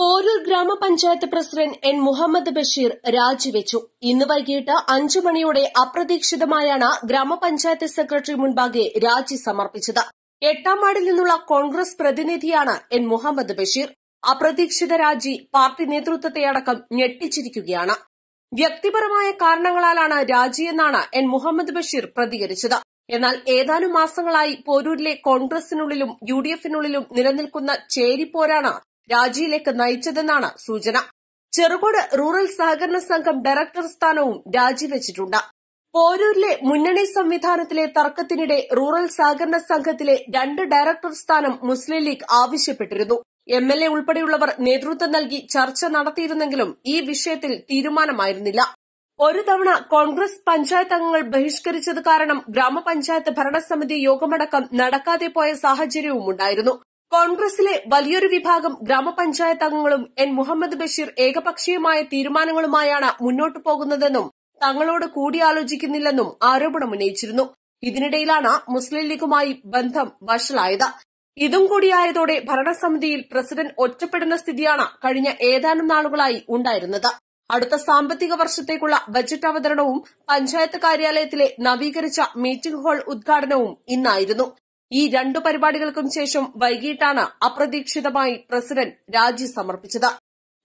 പോരൂർ ഗ്രാമപഞ്ചായത്ത് president N Muhammad Basheer രാജിവെച്ചു. ഇന്ന് വൈകിട്ട് അഞ്ചു മണിയോടെ അപ്രതീക്ഷിതമായാണ് ഗ്രാമപഞ്ചായത്ത് സെക്രട്ടറി മുൻപാകെ രാജി സമർപ്പിച്ചത്. എട്ടാം വാർഡിൽ നിന്നുള്ള കോൺഗ്രസ് പ്രതിനിധിയാണ് എൻ മുഹമ്മദ് ബഷീർ. അപ്രതീക്ഷിത രാജി പാർട്ടി നേതൃത്വത്തെയടക്കം ഞെട്ടിച്ചിരിക്കുകയാണ്. വ്യക്തിപരമായ കാരണങ്ങളാലാണ് രാജിയെന്നാണ് എൻ മുഹമ്മദ് ബഷീർ പ്രതികരിച്ചത്. എന്നാൽ ഏതാനും മാസങ്ങളായി പോരൂരിലെ കോൺഗ്രസിനുള്ളിലും യു ഡി എഫിനുള്ളിലും നിലനിൽക്കുന്ന ചേരിപ്പോരാണ് രാജിയിലേക്ക് നയിച്ചതെന്നാണ് സൂചന. ചെറുകോട് റൂറൽ സഹകരണ സംഘം ഡയറക്ടർ സ്ഥാനവും രാജിവെച്ചിട്ടുണ്ട്. പോരൂരിലെ മുന്നണി സംവിധാനത്തിലെ തർക്കത്തിനിടെ റൂറൽ സഹകരണ സംഘത്തിലെ രണ്ട് ഡയറക്ടർ സ്ഥാനം മുസ്ലിം ലീഗ് ആവശ്യപ്പെട്ടിരുന്നു. എം എൽ എ ഉൾപ്പെടെയുള്ളവർ നേതൃത്വം നൽകി ചർച്ച നടത്തിയിരുന്നെങ്കിലും ഈ വിഷയത്തിൽ തീരുമാനമായിരുന്നില്ല. ഒരു തവണ കോൺഗ്രസ് പഞ്ചായത്ത് അംഗങ്ങൾ ബഹിഷ്കരിച്ചത് കാരണം ഗ്രാമപഞ്ചായത്ത് ഭരണസമിതി യോഗമടക്കം നടക്കാതെ പോയ സാഹചര്യവും ഉണ്ടായിരുന്നു കോൺഗ്രസിലെ വലിയൊരു വിഭാഗം ഗ്രാമപഞ്ചായത്ത് അംഗങ്ങളും എൻ മുഹമ്മദ് ബഷീർ ഏകപക്ഷീയമായ തീരുമാനങ്ങളുമായാണ് മുന്നോട്ടു പോകുന്നതെന്നും തങ്ങളോട് കൂടിയാലോചിക്കുന്നില്ലെന്നും ആരോപണമുന്നയിച്ചിരുന്നു ഇതിനിടയിലാണ് മുസ്ലിം ലീഗുമായി ബന്ധം വഷളായത്. ഇതും കൂടിയായതോടെ ഭരണസമിതിയിൽ പ്രസിഡന്റ് ഒറ്റപ്പെടുന്ന സ്ഥിതിയാണ് കഴിഞ്ഞ ഏതാനും നാളുകളായി ഉണ്ടായിരുന്നത്. അടുത്ത സാമ്പത്തിക വർഷത്തേക്കുള്ള ബജറ്റ് അവതരണവും പഞ്ചായത്ത് കാര്യാലയത്തിലെ നവീകരിച്ച മീറ്റിംഗ് ഹാൾ ഉദ്ഘാടനവും ഇന്നായിരുന്നു. ഈ രണ്ടു പരിപാടികൾക്കും ശേഷം വൈകിട്ടാണ് അപ്രതീക്ഷിതമായി പ്രസിഡന്റ് രാജി സമർപ്പിച്ചത്.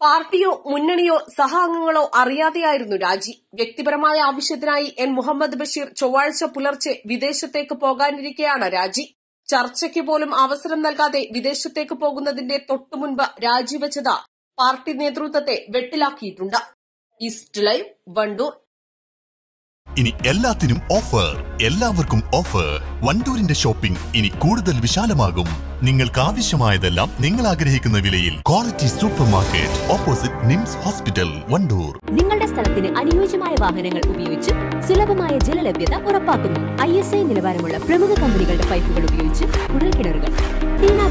പാർട്ടിയോ മുന്നണിയോ സഹാംഗങ്ങളോ അറിയാതെയായിരുന്നു രാജി. വ്യക്തിപരമായ ആവശ്യത്തിനായി എൻ. മുഹമ്മദ് ബഷീർ ചൊവ്വാഴ്ച പുലർച്ചെ വിദേശത്തേക്ക് പോകാനിരിക്കെയാണ് രാജി. ചർച്ചയ്ക്ക് പോലും അവസരം നൽകാതെ വിദേശത്തേക്ക് പോകുന്നതിന്റെ തൊട്ടുമുൻപ് രാജിവെച്ചത് പാർട്ടി നേതൃത്വത്തെ വെട്ടിലാക്കിയിട്ടുണ്ട്. ഈസ്റ്റ് ലൈവ് വണ്ടൂർ ഇനി എല്ലാത്തിനും ഓഫർ എല്ലാവർക്കും ഓഫർ വണ്ടൂരിന്റെ ഷോപ്പിംഗ് ഇനി കൂടുതൽ വിശാലമാകും. നിങ്ങൾക്ക് ആവശ്യമായതെല്ലാം നിങ്ങൾ ആഗ്രഹിക്കുന്ന വിലയിൽ. Quality supermarket opposite NIMS hospital Wandoor. നിങ്ങളുടെ സ്ഥലത്തിന് അനുയോജ്യമായ വാഹനങ്ങൾ ഉപയോഗിച്ച് സുലഭമായ ജലലഭ്യത ഉറപ്പാക്കുന്നു. ഐ എസ് ഐ നിലവാരമുള്ള പ്രമുഖ കമ്പനികളുടെ പൈപ്പുകൾ ഉപയോഗിച്ച് കുഴൽക്കിണറുകൾ